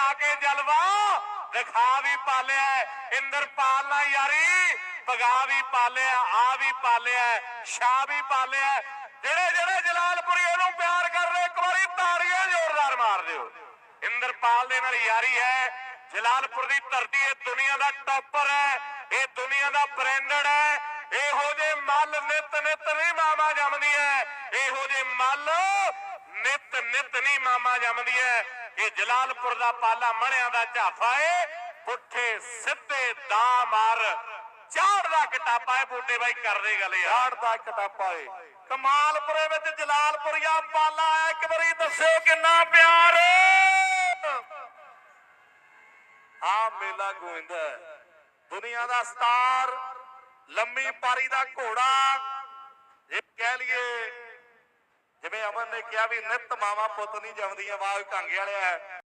ਆ ਕੇ ਜਲਵਾ। ਦਿਖਾ ਵੀ ਪਾਲਿਆ ਇੰਦਰਪਾਲ ਨਾਲ ਯਾਰੀ। ਪਗਾ ਵੀ ਪਾਲਿਆ, ਆ ਵੀ ਪਾਲਿਆ ਸ਼ਾ ਵੀ ਪਾਲਿਆ ਜਿਹੜੇ ਜਿਹੜੇ ਜਲਾਲਪੁਰੀ ਉਹਨੂੰ ਪਿਆਰ ਕਰ ਇੱਕ ਵਾਰੀ ਤਾੜੀਆਂ ਜ਼ੋਰਦਾਰ ਮਾਰ ਦਿਓ। ਇੰਦਰਪਾਲ ਦੇ ਨਾਲ ਯਾਰੀ ਹੈ। ਜਲਾਲਪੁਰ ਦੀ ਧਰਤੀ ਇਹ ਦੁਨੀਆ ਦਾ ਟੌਪਰ ਹੈ। ਇਹ ਦੁਨੀਆ ਦਾ ਬ੍ਰਾਂਡਡ ਹੈ। ਇਹੋ ਜੇ ਮੱਲ ਨਿਤ ਨਿਤ ਨਹੀਂ ਮਾਮਾ ਜੰਮਦੀ ਹੈ। ਇਹੋ ਜੇ ਮੱਲ ਨਿਤ ਨਿਤ ਨਹੀਂ ਮਾਮਾ ਜੰਮਦੀ ਹੈ। ਇਹ ਜਲਾਲਪੁਰ ਦਾ ਪਾਲਾ ਮਣਿਆਂ ਦਾ ਝਾਫਾ ਏ, ਪੁੱਠੇ ਸਿੱਧੇ ਦਾ ਮਾਰ। ਝਾੜ ਕਟਾਪਾ ਏ, ਬੂਟੇ ਬਾਈ ਕਰਦੇ ਗੱਲ ਯਾਰ। ਝਾੜ ਕਟਾਪਾ ਏ। ਕਮਾਲਪੁਰੇ ਵਿੱਚ ਜਲਾਲਪੁਰੀਆ ਪਾਲਾ ਆਇਆ ਇੱਕ ਵਾਰੀ ਦੱਸਿਓ ਕਿੰਨਾ ਪਿਆਰ ਆ ਮੇਲਾ ਗੋਇੰਦਾ ਦੁਨੀਆ ਦਾ ਸਟਾਰ, ਲੰਮੀ ਪਾਰੀ ਦਾ ਘੋੜਾ। ਇਹ ਕਹਿ ਲਈਏ ਅਮਨ ਨੇ ਕਿਹਾ ਵੀ ਨਿਤ ਮਾਵਾ ਪੁੱਤ ਨਹੀਂ ਜੰਮਦੀਆਂ ਆਵਾਜ਼ ਕਾਂਗੇ ਵਾਲਿਆ ਹੈ।